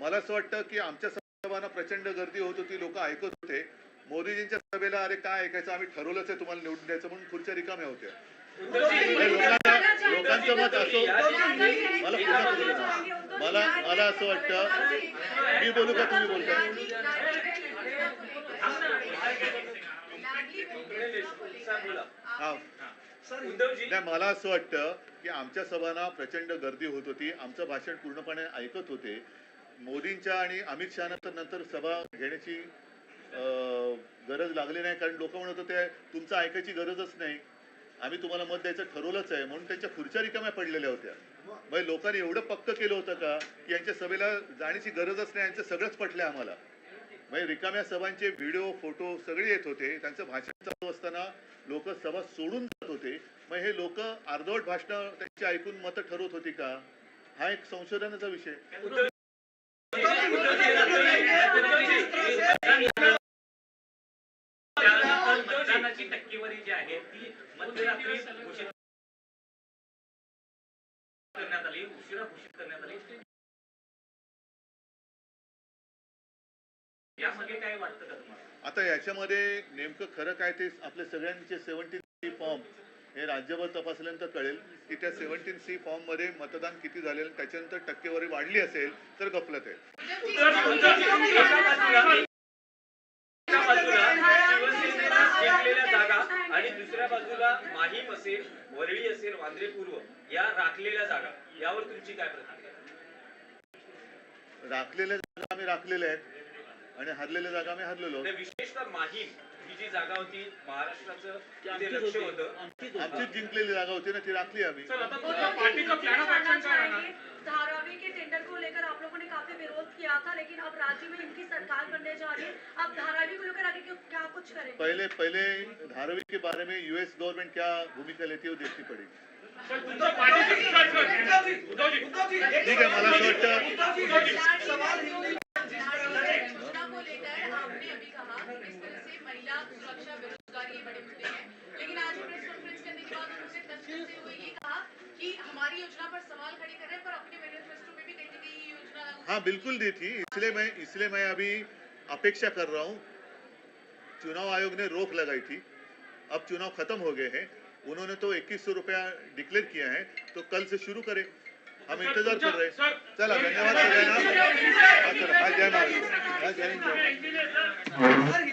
मला असं वाटतं की आमच्या सभांना प्रचंड गर्दी होत होती लोक ऐकत होते. मोदीजींच्या सभेला अरे काय ऐकायचं? आम्ही ठरवलंच आहे तुम्हाला निवडून द्यायचं म्हणून खुर्च्या रिकाम्या होत्या. म्हणजे लोकांना लोकांचं मत असो मला. मला मला असं वाटतं मी बोलू का तुम्ही बोलता? हा. उद्धवजी नाही मला असं वाटतं की आमच्या सभांना प्रचंड गर्दी होत होती. आमचं भाषण पूर्णपणे ऐकत होते. मोदींच्या आणि अमित शहानंतर नंतर सभा घेण्याची गरज लागली नाही. कारण लोक म्हणत होते तुमचं ऐकायची गरजच नाही. आम्ही तुम्हाला मत द्यायचं ठरवलंच आहे. म्हणून त्यांच्या खुर्च्या रिकाम्या पडलेल्या होत्या. म्हणजे लोकांनी एवढं पक्क केलं होतं का की यांच्या सभेला जाण्याची गरजच नाही यांचं सगळंच पटलं आम्हाला. म्हणजे रिकाम्या सभांचे व्हिडिओ फोटो सगळे येत होते. त्यांचं भाषण चालू असताना लोक सभा सोडून जात होते. मग हे लोक अर्धवट भाषणं त्यांची ऐकून मतं ठरवत होती का? हा एक संशोधनाचा विषय. मतदानाची टक्केवारी जी आहे ती मध्यरात्री घोषित करण्यात आली उशिरा घोषित करण्यात आली. यामागे काय वाटतं का तुम्हाला? आता याच्यामध्ये नेमकं खरं काय ते आपले सगळ्यांचे सेव्हन्टीन सी फॉर्म हे राज्यभर तपासल्यानंतर कळेल की त्या सेव्हन्टीन सी फॉर्ममध्ये मतदान किती झाले आणि त्याच्यानंतर टक्केवारी वाढली असेल तर गफलत आहे एका बाजूला शिवसेनेनं जिंकलेल्या जागा आणि दुसऱ्या बाजूला माहीम असेल वरळी असेल वांद्रे पूर्व या राखलेल्या जागा. यावर तुमची काय प्रतिक्रिया? राखलेल्या जागा आम्ही राखलेल्या आहेत आणि हरलेल्या जागा आम्ही हरलेलो विशेषतः माहीम ही जी जागा होती महाराष्ट्राचं लक्ष होतं. आमचीच जिंकलेली जागा होती ना ती राखली आम्ही. सरकार बनने जा रही है अब धारावी को लेकर आगे क्या कुछ करेंगे? पहले पहले धारावी के बारे में यूएस गवर्नमेंट क्या भूमिका लेती है वो देखनी पड़ेगी। ठीक है मला असं वाटतं को लेकर आपने अभी कहा किस तरह से महिला सुरक्षा बेरोजगारी ये बड़े मुद्दे हैं। लेकिन आज प्रेस कॉन्फ्रेंस करने के बाद उन्होंने टच करते हुए ये कहा कि हमारी योजना पर सवाल खड़े कर रहे हैं पर अपने मैनिफेस्टो में भी कहीं ना कहीं ये योजना लागू हाँ बिल्कुल दी थी इसलिए मैं इसलिए मैं अभी अपेक्षा कर रहा हूँ चुनाव आयोग ने रोक लगाई थी अब चुनाव खत्म हो गए हैं उन्होंने तो इक्कीस सौ रुपया डिक्लेयर किया है तो कल से शुरू करें हम इंतज़ार कर रहे हैं चलो धन्यवाद हा. हा, जय महाराज जय हिंद.